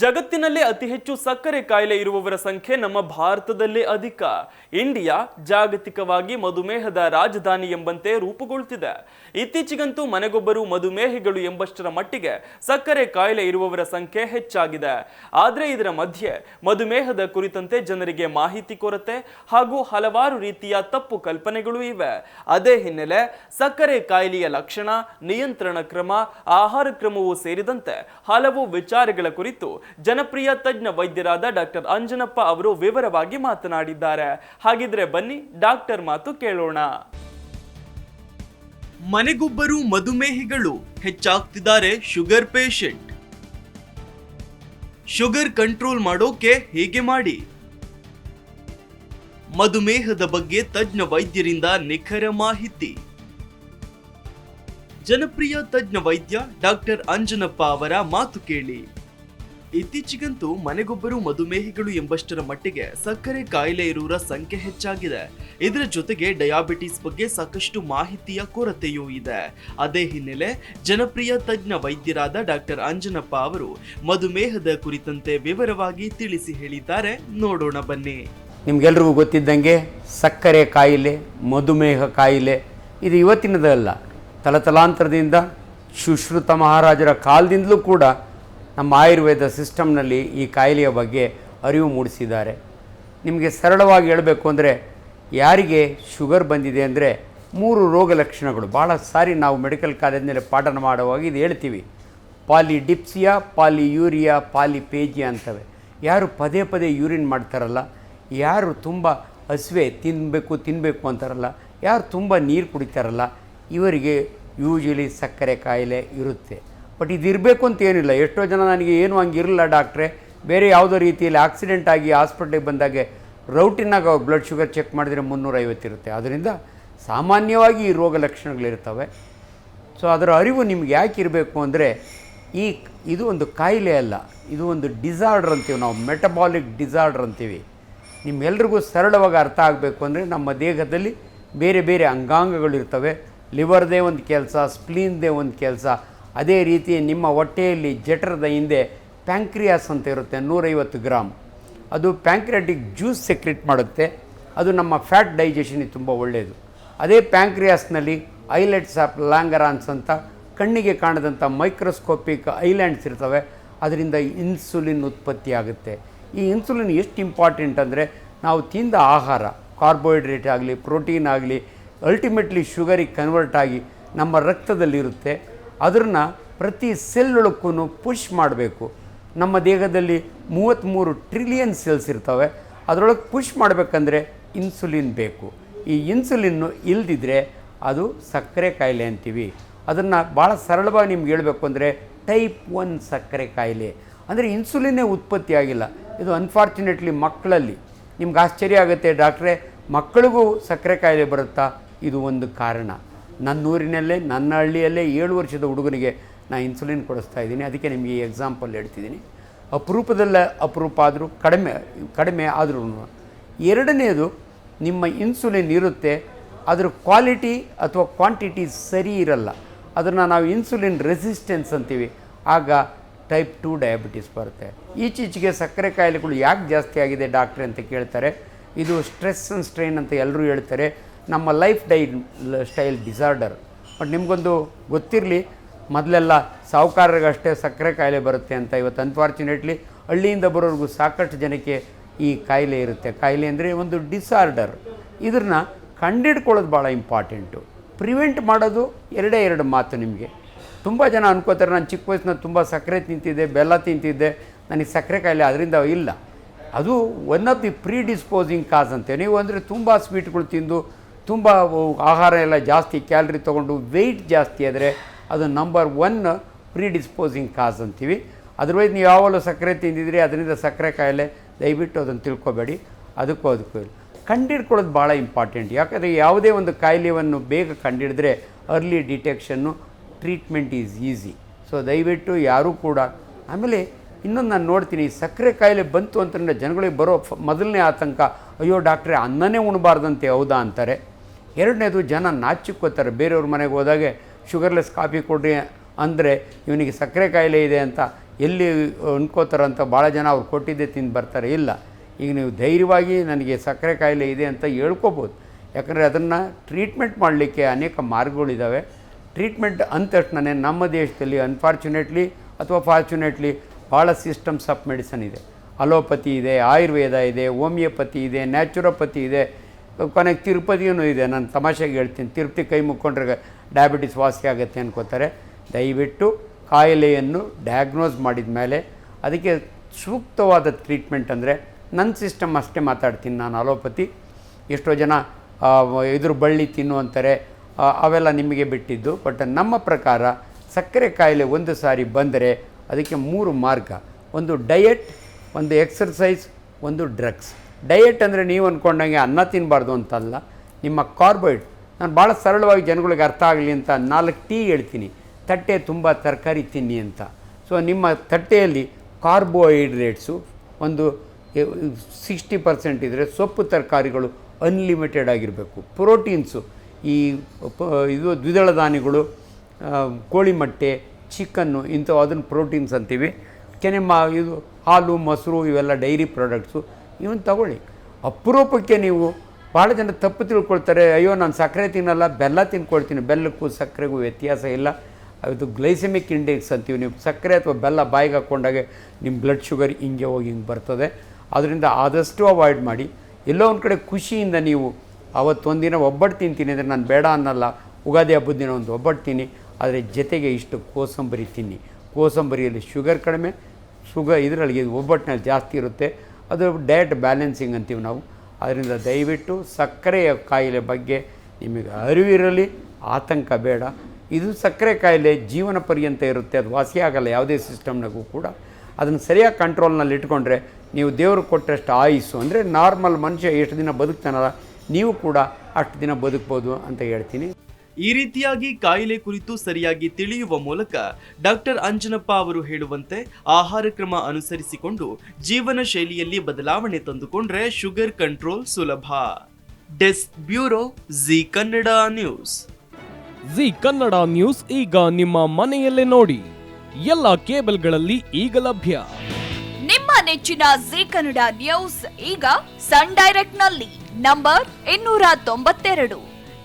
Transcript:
ಜಗತ್ತಿನಲ್ಲೇ ಅತಿ ಹೆಚ್ಚು ಸಕ್ಕರೆ ಕಾಯಿಲೆ ಇರುವವರ ಸಂಖ್ಯೆ ನಮ್ಮ ಭಾರತದಲ್ಲೇ ಅಧಿಕ. ಇಂಡಿಯಾ ಜಾಗತಿಕವಾಗಿ ಮಧುಮೇಹದ ರಾಜಧಾನಿ ಎಂಬಂತೆ ರೂಪುಗೊಳ್ತಿದೆ. ಇತ್ತೀಚೆಗಂತೂ ಮನೆಗೊಬ್ಬರು ಮಧುಮೇಹಿಗಳು ಎಂಬಷ್ಟರ ಮಟ್ಟಿಗೆ ಸಕ್ಕರೆ ಕಾಯಿಲೆ ಇರುವವರ ಸಂಖ್ಯೆ ಹೆಚ್ಚಾಗಿದೆ. ಆದರೆ ಇದರ ಮಧ್ಯೆ ಮಧುಮೇಹದ ಕುರಿತಂತೆ ಜನರಿಗೆ ಮಾಹಿತಿ ಕೊರತೆ ಹಾಗೂ ಹಲವಾರು ರೀತಿಯ ತಪ್ಪು ಕಲ್ಪನೆಗಳು ಇವೆ. ಅದೇ ಹಿನ್ನೆಲೆ ಸಕ್ಕರೆ ಕಾಯಿಲೆಯ ಲಕ್ಷಣ, ನಿಯಂತ್ರಣ ಕ್ರಮ, ಆಹಾರ ಕ್ರಮವೂ ಸೇರಿದಂತೆ ಹಲವು ವಿಚಾರಗಳ ಕುರಿತು ಜನಪ್ರಿಯ ತಜ್ಞ ವೈದ್ಯರಾದ ಡಾಕ್ಟರ್ ಅಂಜನಪ್ಪ ಅವರು ವಿವರವಾಗಿ ಮಾತನಾಡಿದ್ದಾರೆ. ಹಾಗಿದ್ರೆ ಬನ್ನಿ ಡಾಕ್ಟರ್ ಮಾತು ಕೇಳೋಣ. ಮನೆಗೊಬ್ಬರು ಮಧುಮೇಹಿಗಳು ಹೆಚ್ಚಾಗ್ತಿದ್ದಾರೆ ಶುಗರ್ ಪೇಷಂಟ್. ಶುಗರ್ ಕಂಟ್ರೋಲ್ ಮಾಡೋಕೆ ಹೇಗೆ ಮಾಡಿ? ಮಧುಮೇಹದ ಬಗ್ಗೆ ತಜ್ಞ ವೈದ್ಯರಿಂದ ನಿಖರ ಮಾಹಿತಿ. ಜನಪ್ರಿಯ ತಜ್ಞ ವೈದ್ಯ ಡಾಕ್ಟರ್ ಅಂಜನಪ್ಪ ಅವರ ಮಾತು ಕೇಳಿ. ಇತ್ತೀಚೆಗಂತೂ ಮನೆಗೊಬ್ಬರು ಮಧುಮೇಹಿಗಳು ಎಂಬಷ್ಟರ ಮಟ್ಟಿಗೆ ಸಕ್ಕರೆ ಕಾಯಿಲೆ ಇರುವರ ಸಂಖ್ಯೆ ಹೆಚ್ಚಾಗಿದೆ. ಇದರ ಜೊತೆಗೆ ಡಯಾಬಿಟಿಸ್ ಬಗ್ಗೆ ಸಾಕಷ್ಟು ಮಾಹಿತಿಯ ಕೊರತೆಯೂ ಇದೆ. ಅದೇ ಹಿನ್ನೆಲೆ ಜನಪ್ರಿಯ ತಜ್ಞ ವೈದ್ಯರಾದ ಡಾಕ್ಟರ್ ಅಂಜನಪ್ಪ ಅವರು ಮಧುಮೇಹದ ಕುರಿತಂತೆ ವಿವರವಾಗಿ ತಿಳಿಸಿ ಹೇಳಿದ್ದಾರೆ. ನೋಡೋಣ ಬನ್ನಿ. ನಿಮ್ಗೆಲ್ರಿಗೂ ಗೊತ್ತಿದ್ದಂಗೆ ಸಕ್ಕರೆ ಕಾಯಿಲೆ, ಮಧುಮೇಹ ಕಾಯಿಲೆ ಇದು ಇವತ್ತಿನದಲ್ಲ. ತಲತಲಾಂತರದಿಂದ ಸುಶ್ರುತ ಮಹಾರಾಜರ ಕಾಲದಿಂದಲೂ ಕೂಡ ನಮ್ಮ ಆಯುರ್ವೇದ ಸಿಸ್ಟಮ್ನಲ್ಲಿ ಈ ಕಾಯಿಲೆಯ ಬಗ್ಗೆ ಅರಿವು ಮೂಡಿಸಿದ್ದಾರೆ. ನಿಮಗೆ ಸರಳವಾಗಿ ಹೇಳಬೇಕು ಅಂದರೆ ಯಾರಿಗೆ ಶುಗರ್ ಬಂದಿದೆ ಅಂದರೆ ಮೂರು ರೋಗ ಲಕ್ಷಣಗಳು. ಭಾಳ ಸಾರಿ ನಾವು ಮೆಡಿಕಲ್ ಕಾಲೇಜ್ ಮೇಲೆ ಪಾಠನ ಮಾಡುವಾಗ ಇದು ಹೇಳ್ತೀವಿ. ಪಾಲಿಡಿಪ್ಸಿಯಾ ಪಾಲಿ ಪೇಜಿಯಾ ಅಂತವೆ. ಯಾರು ಪದೇ ಪದೇ ಯೂರಿನ್ ಮಾಡ್ತಾರಲ್ಲ, ಯಾರು ತುಂಬ ಹಸಿವೆ ತಿನ್ನಬೇಕು ತಿನ್ನಬೇಕು ಅಂತಾರಲ್ಲ, ಯಾರು ತುಂಬ ನೀರು ಕುಡಿತಾರಲ್ಲ, ಇವರಿಗೆ ಯೂಶಲಿ ಸಕ್ಕರೆ ಕಾಯಿಲೆ ಇರುತ್ತೆ. ಬಟ್ ಇದು ಇರಬೇಕು ಅಂತ ಏನಿಲ್ಲ. ಎಷ್ಟೋ ಜನ ನನಗೆ ಏನು ಹಂಗಿರಲಿಲ್ಲ ಡಾಕ್ಟ್ರೆ. ಬೇರೆ ಯಾವುದೋ ರೀತಿಯಲ್ಲಿ ಆಕ್ಸಿಡೆಂಟ್ ಆಗಿ ಹಾಸ್ಪಿಟ್ಲಿಗೆ ಬಂದಾಗ ರೌಟಿನಾಗ ಬ್ಲಡ್ ಶುಗರ್ ಚೆಕ್ ಮಾಡಿದರೆ ಮುನ್ನೂರೈವತ್ತಿರುತ್ತೆ ಅದರಿಂದ ಸಾಮಾನ್ಯವಾಗಿ ಈ ರೋಗ ಲಕ್ಷಣಗಳಿರ್ತವೆ. ಸೊ, ಅದರ ಅರಿವು ನಿಮ್ಗೆ ಯಾಕೆ ಇರಬೇಕು ಅಂದರೆ ಈ ಇದು ಒಂದು ಕಾಯಿಲೆ ಅಲ್ಲ. ಇದು ಒಂದು ಡಿಸಾರ್ಡ್ರ್ ಅಂತೀವಿ ನಾವು. ಮೆಟಬಾಲಿಕ್ ಡಿಸಾರ್ಡ್ರ್ ಅಂತೀವಿ. ನಿಮ್ಮೆಲ್ರಿಗೂ ಸರಳವಾಗಿ ಅರ್ಥ ಆಗಬೇಕು ಅಂದರೆ ನಮ್ಮ ದೇಹದಲ್ಲಿ ಬೇರೆ ಬೇರೆ ಅಂಗಾಂಗಗಳಿರ್ತವೆ. ಲಿವರ್ದೇ ಒಂದು ಕೆಲಸ, ಸ್ಪ್ಲೀನ್ದೇ ಒಂದು ಕೆಲಸ. ಅದೇ ರೀತಿ ನಿಮ್ಮ ಹೊಟ್ಟೆಯಲ್ಲಿ ಜಠರದ ಹಿಂದೆ ಪ್ಯಾಂಕ್ರಿಯಾಸ್ ಅಂತ ಇರುತ್ತೆ, ನೂರೈವತ್ತು ಗ್ರಾಮ್ ಅದು ಪ್ಯಾಂಕ್ರಿಯಾಟಿಕ್ ಜ್ಯೂಸ್ ಸೆಕ್ರೆಟ್ ಮಾಡುತ್ತೆ. ಅದು ನಮ್ಮ ಫ್ಯಾಟ್ ಡೈಜೆಷನಿಗೆ ತುಂಬ ಒಳ್ಳೆಯದು ಅದೇ ಪ್ಯಾಂಕ್ರಿಯಾಸ್ನಲ್ಲಿ ಐಲೆಟ್ಸ್ ಆಫ್ ಲ್ಯಾಂಗರಾನ್ಸ್ ಅಂತ ಕಣ್ಣಿಗೆ ಕಾಣದಂಥ ಮೈಕ್ರೋಸ್ಕೋಪಿಕ್ ಐಲ್ಯಾಂಡ್ಸ್ ಇರ್ತವೆ. ಅದರಿಂದ ಇನ್ಸುಲಿನ್ ಉತ್ಪತ್ತಿ ಆಗುತ್ತೆ. ಈ ಇನ್ಸುಲಿನ್ ಎಷ್ಟು ಇಂಪಾರ್ಟೆಂಟ್ ಅಂದರೆ ನಾವು ತಿಂದ ಆಹಾರ, ಕಾರ್ಬೋಹೈಡ್ರೇಟ್ ಆಗಲಿ, ಪ್ರೋಟೀನ್ ಆಗಲಿ, ಅಲ್ಟಿಮೇಟ್ಲಿ ಶುಗರಿಗೆ ಕನ್ವರ್ಟ್ ಆಗಿ ನಮ್ಮ ರಕ್ತದಲ್ಲಿರುತ್ತೆ. ಅದನ್ನು ಪ್ರತಿ ಸೆಲ್ ಒಳಕ್ಕೂ ಪುಷ್ ಮಾಡಬೇಕು. ನಮ್ಮ ದೇಹದಲ್ಲಿ ಮೂವತ್ತ್ಮೂರು ಟ್ರಿಲಿಯನ್ ಸೆಲ್ಸ್ ಇರ್ತವೆ. ಅದರೊಳಗೆ ಪುಷ್ ಮಾಡಬೇಕಂದ್ರೆ ಇನ್ಸುಲಿನ್ ಬೇಕು. ಈ ಇನ್ಸುಲಿನ್ನು ಇಲ್ದಿದ್ರೆ ಅದು ಸಕ್ಕರೆ ಕಾಯಿಲೆ ಅಂತೀವಿ. ಅದನ್ನು ಭಾಳ ಸರಳವಾಗಿ ನಿಮ್ಗೆ ಹೇಳಬೇಕು ಅಂದರೆ ಟೈಪ್ ಒನ್ ಸಕ್ಕರೆ ಕಾಯಿಲೆ. ಅಂದರೆ ಇನ್ಸುಲಿನ್ನೇ ಉತ್ಪತ್ತಿ ಆಗಿಲ್ಲ. ಇದು ಅನ್ಫಾರ್ಚುನೇಟ್ಲಿ ಮಕ್ಕಳಲ್ಲಿ. ನಿಮ್ಗೆ ಆಶ್ಚರ್ಯ ಆಗುತ್ತೆ ಡಾಕ್ಟ್ರೆ, ಮಕ್ಕಳಿಗೂ ಸಕ್ಕರೆ ಕಾಯಿಲೆ ಬರುತ್ತಾ? ಇದು ಒಂದು ಕಾರಣ. ನನ್ನ ಊರಿನಲ್ಲೇ ನನ್ನ ಹಳ್ಳಿಯಲ್ಲೇ ಏಳು ವರ್ಷದ ಹುಡುಗನಿಗೆ ನಾನು ಇನ್ಸುಲಿನ್ ಕೊಡಿಸ್ತಾ ಇದ್ದೀನಿ. ಅದಕ್ಕೆ ನಿಮಗೆ ಈ ಎಕ್ಸಾಂಪಲ್ ಹೇಳ್ತಿದ್ದೀನಿ. ಅಪರೂಪದಲ್ಲ ಅಪರೂಪ ಆದರೂ, ಕಡಿಮೆ ಕಡಿಮೆ ಆದ್ರೂ. ಎರಡನೇದು, ನಿಮ್ಮ ಇನ್ಸುಲಿನ್ ಇರುತ್ತೆ, ಅದರ ಕ್ವಾಲಿಟಿ ಅಥವಾ ಕ್ವಾಂಟಿಟಿ ಸರಿ ಇರಲ್ಲ. ಅದನ್ನು ನಾವು ಇನ್ಸುಲಿನ್ ರೆಸಿಸ್ಟೆನ್ಸ್ ಅಂತೀವಿ. ಆಗ ಟೈಪ್ ಟು ಡಯಾಬಿಟಿಸ್ ಬರುತ್ತೆ. ಈಚೀಚೆಗೆ ಸಕ್ಕರೆ ಕಾಯಿಲೆಗಳು ಯಾಕೆ ಜಾಸ್ತಿ ಆಗಿದೆ ಡಾಕ್ಟ್ರೆ ಅಂತ ಕೇಳ್ತಾರೆ. ಇದು ಸ್ಟ್ರೆಸ್ ಅಂಡ್ ಸ್ಟ್ರೈನ್ ಅಂತ ಎಲ್ಲರೂ ಹೇಳ್ತಾರೆ. ನಮ್ಮ life dye style disorder but ನಿಮಗೊಂದು ಗೊತ್ತಿರಲಿ, ಮೊದಲೆಲ್ಲ ಸಾಹುಕಾರರಿಗಷ್ಟೇ ಸಕ್ಕರೆ ಕಾಯಿಲೆ ಬರುತ್ತೆ ಅಂತ ಇವತ್ತು ಅನ್ಫಾರ್ಚುನೇಟ್ಲಿ ಹಳ್ಳಿಯಿಂದ ಬರೋರಿಗೂ ಸಾಕಷ್ಟು ಜನಕ್ಕೆ ಈ ಕಾಯಿಲೆ ಇರುತ್ತೆ. ಕಾಯಿಲೆ ಅಂದರೆ ಒಂದು ಡಿಸಾರ್ಡರ್ ಇದನ್ನ ಕಂಡಿಡ್ಕೊಳ್ಳೋದು ಭಾಳ ಇಂಪಾರ್ಟೆಂಟು ಪ್ರಿವೆಂಟ್ ಮಾಡೋದು ಎರಡೇ ಎರಡು ಮಾತು ನಿಮಗೆ. ತುಂಬ ಜನ ಅನ್ಕೋತಾರೆ, ನಾನು ಚಿಕ್ಕ ವಯಸ್ಸಿನ ತುಂಬ ಸಕ್ಕರೆ ತಿಂತಿದ್ದೆ, ಬೆಲ್ಲ ತಿಂತಿದ್ದೆ. ನನಗೆ ಸಕ್ಕರೆ ಕಾಯಿಲೆ ಅದರಿಂದ ಇಲ್ಲ. ಅದು one of the predisposing cause ಅಂತೆ. ನೀವು ಅಂದರೆ ತುಂಬ ಸ್ವೀಟ್ಗಳು ತಿಂದು ತುಂಬ ಆಹಾರ ಎಲ್ಲ ಜಾಸ್ತಿ, ಕ್ಯಾಲ್ರಿ ತೊಗೊಂಡು ವೆಯ್ಟ್ ಜಾಸ್ತಿ ಆದರೆ ಅದು ನಂಬರ್ ಒನ್ ಪ್ರೀಡಿಸ್ಪೋಸಿಂಗ್ ಕಾಸ್ ಅಂತೀವಿ. ಅದರ್ವೈಸ್ ನೀವು ಯಾವಾಗಲೂ ಸಕ್ಕರೆ ತಿಂದಿದ್ರಿ ಅದರಿಂದ ಸಕ್ಕರೆ ಕಾಯಿಲೆ ದಯವಿಟ್ಟು ಅದನ್ನು ತಿಳ್ಕೊಬೇಡಿ. ಅದಕ್ಕೂ ಅದಕ್ಕೂ ಕಂಡಿಡ್ಕೊಳ್ಳೋದು ಭಾಳ ಇಂಪಾರ್ಟೆಂಟ್ ಯಾಕಂದರೆ ಯಾವುದೇ ಒಂದು ಕಾಯಿಲೆಯನ್ನು ಬೇಗ ಕಂಡಿಡಿದ್ರೆ ಅರ್ಲಿ ಡಿಟೆಕ್ಷನ್ನು ಟ್ರೀಟ್ಮೆಂಟ್ ಈಸ್ ಈಸಿ ಸೊ ದಯವಿಟ್ಟು ಯಾರೂ ಕೂಡ ಆಮೇಲೆ ಇನ್ನೊಂದು ನಾನು ನೋಡ್ತೀನಿ ಸಕ್ಕರೆ ಕಾಯಿಲೆ ಬಂತು ಅಂತಂದರೆ ಜನಗಳಿಗೆ ಬರೋ ಮೊದಲನೇ ಆತಂಕ, ಅಯ್ಯೋ ಡಾಕ್ಟ್ರೆ, ಅನ್ನನೇ ಉಣಬಾರ್ದಂತೆ ಹೌದಾ ಅಂತಾರೆ. ಎರಡನೇದು ಜನ ನಾಚಿಕೋತಾರೆ ಬೇರೆಯವ್ರ ಮನೆಗೆ ಹೋದಾಗೆ ಶುಗರ್ಲೆಸ್ ಕಾಫಿ ಕೊಡ್ರಿ ಅಂದರೆ ಇವನಿಗೆ ಸಕ್ಕರೆ ಕಾಯಿಲೆ ಇದೆ ಅಂತ ಎಲ್ಲಿ ಅಂತ ಭಾಳ ಜನ ಅವ್ರು ಕೊಟ್ಟಿದ್ದೆ ತಿಂದು ಬರ್ತಾರೆ. ಇಲ್ಲ, ಈಗ ನೀವು ಧೈರ್ಯವಾಗಿ ನನಗೆ ಸಕ್ಕರೆ ಕಾಯಿಲೆ ಇದೆ ಅಂತ ಹೇಳ್ಕೋಬೋದು. ಯಾಕಂದರೆ ಅದನ್ನು ಟ್ರೀಟ್ಮೆಂಟ್ ಮಾಡಲಿಕ್ಕೆ ಅನೇಕ ಮಾರ್ಗಗಳಿದ್ದಾವೆ ಟ್ರೀಟ್ಮೆಂಟ್ ಅಂದ ತಕ್ಷಣವೇ ನಮ್ಮ ದೇಶದಲ್ಲಿ ಅನ್ಫಾರ್ಚುನೇಟ್ಲಿ ಅಥವಾ ಫಾರ್ಚುನೇಟ್ಲಿ ಭಾಳ ಸಿಸ್ಟಮ್ಸ್ ಆಫ್ ಮೆಡಿಸನ್ ಇದೆ. ಅಲೋಪತಿ ಇದೆ, ಆಯುರ್ವೇದ ಇದೆ, ಹೋಮಿಯೋಪತಿ ಇದೆ, ನ್ಯಾಚುರೋಪತಿ ಇದೆ. ಕೊನೆಗೆ ತಿರುಪತಿಯೂ ಇದೆ. ನಾನು ತಮಾಷೆಗೆ ಹೇಳ್ತೀನಿ. ತಿರುಪತಿ ಕೈ ಮುಕ್ಕೊಂಡ್ರೆ ಡಯಾಬಿಟಿಸ್ ವಾಸಿ ಆಗುತ್ತೆ ಅನ್ಕೋತಾರೆ. ದಯವಿಟ್ಟು ಕಾಯಿಲೆಯನ್ನು ಡಯಾಗ್ನೋಸ್ ಮಾಡಿದ ಮೇಲೆ ಅದಕ್ಕೆ ಸೂಕ್ತವಾದ ಟ್ರೀಟ್ಮೆಂಟ್ ಅಂದರೆ ನನ್ನ ಸಿಸ್ಟಮ್ ಅಷ್ಟೇ ಮಾತಾಡ್ತೀನಿ ನಾನು ಅಲೋಪತಿ. ಎಷ್ಟೋ ಜನ ಎದುರು ಬಳ್ಳಿ ತಿನ್ನು ಅಂತಾರೆ ಅವೆಲ್ಲ ನಿಮಗೆ ಬಿಟ್ಟಿದ್ದು. ಬಟ್ ನಮ್ಮ ಪ್ರಕಾರ ಸಕ್ಕರೆ ಕಾಯಿಲೆ ಒಂದು ಸಾರಿ ಬಂದರೆ ಅದಕ್ಕೆ ಮೂರು ಮಾರ್ಗ. ಒಂದು ಡಯೆಟ್ ಒಂದು ಎಕ್ಸರ್ಸೈಸ್ ಒಂದು ಡ್ರಗ್ಸ್ ಡಯೆಟ್ ಅಂದರೆ ನೀವು ಅಂದ್ಕೊಂಡಂಗೆ ಅನ್ನ ತಿನ್ನಬಾರ್ದು ಅಂತಲ್ಲ, ನಿಮ್ಮ ಕಾರ್ಬೋಹೈಡ್ ನಾನು ಭಾಳ ಸರಳವಾಗಿ ಜನಗಳಿಗೆ ಅರ್ಥ ಆಗಲಿ ಅಂತ ನಾಲ್ಕು ಟೀ ಹೇಳ್ತೀನಿ. ತಟ್ಟೆ ತುಂಬ ತರಕಾರಿ ತಿನ್ನಿ ಅಂತ. ಸೊ ನಿಮ್ಮ ತಟ್ಟೆಯಲ್ಲಿ ಕಾರ್ಬೋಹೈಡ್ರೇಟ್ಸು ಒಂದು ಸಿಕ್ಸ್ಟಿ ಪರ್ಸೆಂಟ್ ಇದ್ದರೆ ಸೊಪ್ಪು ತರಕಾರಿಗಳು ಅನ್ಲಿಮಿಟೆಡ್ ಆಗಿರಬೇಕು. ಪ್ರೋಟೀನ್ಸು ಈ ಇದು ದ್ವಿದಳ ಧಾನ್ಯಗಳು ಕೋಳಿ ಮೊಟ್ಟೆ ಚಿಕನ್ನು ಇಂಥವು ಅದನ್ನು ಪ್ರೋಟೀನ್ಸ್ ಅಂತೀವಿ. ಕೆನೆ ಮಾ ಇದು ಹಾಲು, ಮೊಸರು ಇವೆಲ್ಲ ಡೈರಿ ಪ್ರಾಡಕ್ಟ್ಸು. ಇವನ್ನ ತಗೊಳ್ಳಿ. ಅಪರೂಪಕ್ಕೆ ನೀವು ಭಾಳ ಜನ ತಪ್ಪು ತಿಳ್ಕೊಳ್ತಾರೆ. ಅಯ್ಯೋ, ನಾನು ಸಕ್ಕರೆ ತಿನ್ನಲ್ಲ, ಬೆಲ್ಲ ತಿನ್ಕೊಳ್ತೀನಿ. ಬೆಲ್ಲಕ್ಕೂ ಸಕ್ಕರೆಗೂ ವ್ಯತ್ಯಾಸ ಇಲ್ಲ. ಅದು ಗ್ಲೈಸೆಮಿಕ್ ಇಂಡೆಕ್ಸ್ ಅಂತೀವಿ ನೀವು. ಸಕ್ಕರೆ ಅಥವಾ ಬೆಲ್ಲ ಬಾಯಿಗೆ ಹಾಕ್ಕೊಂಡಾಗೆ ನಿಮ್ಮ ಬ್ಲಡ್ ಶುಗರ್ ಹಿಂಗೆ ಹೋಗಿ ಹಿಂಗೆ ಬರ್ತದೆ. ಅದರಿಂದ ಆದಷ್ಟು ಅವಾಯ್ಡ್ ಮಾಡಿ. ಎಲ್ಲೋ ಒಂದು ಕಡೆ ಖುಷಿಯಿಂದ ನೀವು ಅವತ್ತೊಂದಿನ ಒಬ್ಬಟ್ಟು ತಿಂತೀನಿ ಅಂದರೆ ನಾನು ಬೇಡ ಅನ್ನಲ್ಲ. ಉಗಾದಿ ಹಬ್ಬದ ದಿನ ಒಂದು ಒಬ್ಬಟ್ಟು ತಿನ್ನಿ. ಆದರೆ ಜೊತೆಗೆ ಇಷ್ಟು ಕೋಸಂಬರಿ ತಿನ್ನಿ. ಕೋಸಂಬರಿಯಲ್ಲಿ ಶುಗರ್ ಕಡಿಮೆ, ಶುಗರ್ ಇದರಲ್ಲಿ ಒಬ್ಬಟ್ಟಿನಲ್ಲಿ ಜಾಸ್ತಿ ಇರುತ್ತೆ. ಅದು ಡಯಟ್ ಬ್ಯಾಲೆನ್ಸಿಂಗ್ ಅಂತೀವಿ ನಾವು. ಅದರಿಂದ ದಯವಿಟ್ಟು ಸಕ್ಕರೆಯ ಕಾಯಿಲೆ ಬಗ್ಗೆ ನಿಮಗೆ ಅರಿವಿರಲಿ, ಆತಂಕ ಬೇಡ. ಇದು ಸಕ್ಕರೆ ಕಾಯಿಲೆ ಜೀವನ ಪರ್ಯಂತ ಇರುತ್ತೆ. ಅದು ವಾಸಿಯಾಗಲ್ಲ ಯಾವುದೇ ಸಿಸ್ಟಮ್ನಾಗೂ ಕೂಡ. ಅದನ್ನು ಸರಿಯಾಗಿ ಕಂಟ್ರೋಲ್ನಲ್ಲಿ ಇಟ್ಕೊಂಡ್ರೆ ನೀವು ದೇವರು ಕೊಟ್ಟಷ್ಟು ಆಯುಸ್ಸು. ಅಂದರೆ ನಾರ್ಮಲ್ ಮನುಷ್ಯ ಎಷ್ಟು ದಿನ ಬದುಕ್ತಾನಲ್ಲ, ನೀವು ಕೂಡ ಅಷ್ಟು ದಿನ ಬದುಕ್ಬೋದು ಅಂತ ಹೇಳ್ತೀನಿ. ಈ ರೀತಿಯಾಗಿ ಕಾಯಿಲೆ ಕುರಿತು ಸರಿಯಾಗಿ ತಿಳಿಯುವ ಮೂಲಕ ಡಾಕ್ಟರ್ ಅಂಜನಪ್ಪ ಅವರು ಹೇಳುವಂತೆ ಆಹಾರ ಕ್ರಮ ಅನುಸರಿಸಿಕೊಂಡು ಜೀವನ ಶೈಲಿಯಲ್ಲಿ ಬದಲಾವಣೆ ತಂದುಕೊಂಡ್ರೆ ಶುಗರ್ ಕಂಟ್ರೋಲ್ ಸುಲಭ. Desk bureau Zee Kannada news. Zee Kannada news ಈಗ ನಿಮ್ಮ ಮನೆಯಲ್ಲೇ ನೋಡಿ. ಎಲ್ಲ ಕೇಬಲ್ಗಳಲ್ಲಿ ಈಗ ಲಭ್ಯ. ನಿಮ್ಮ ನೆಚ್ಚಿನ ಜಿ ಕನ್ನಡ ನ್ಯೂಸ್ ಈಗ ಸನ್ ಡೈರೆಕ್ಟ್ನಲ್ಲಿ ನಂಬರ್ ಇನ್ನೂರ ತೊಂಬತ್ತೆರಡು.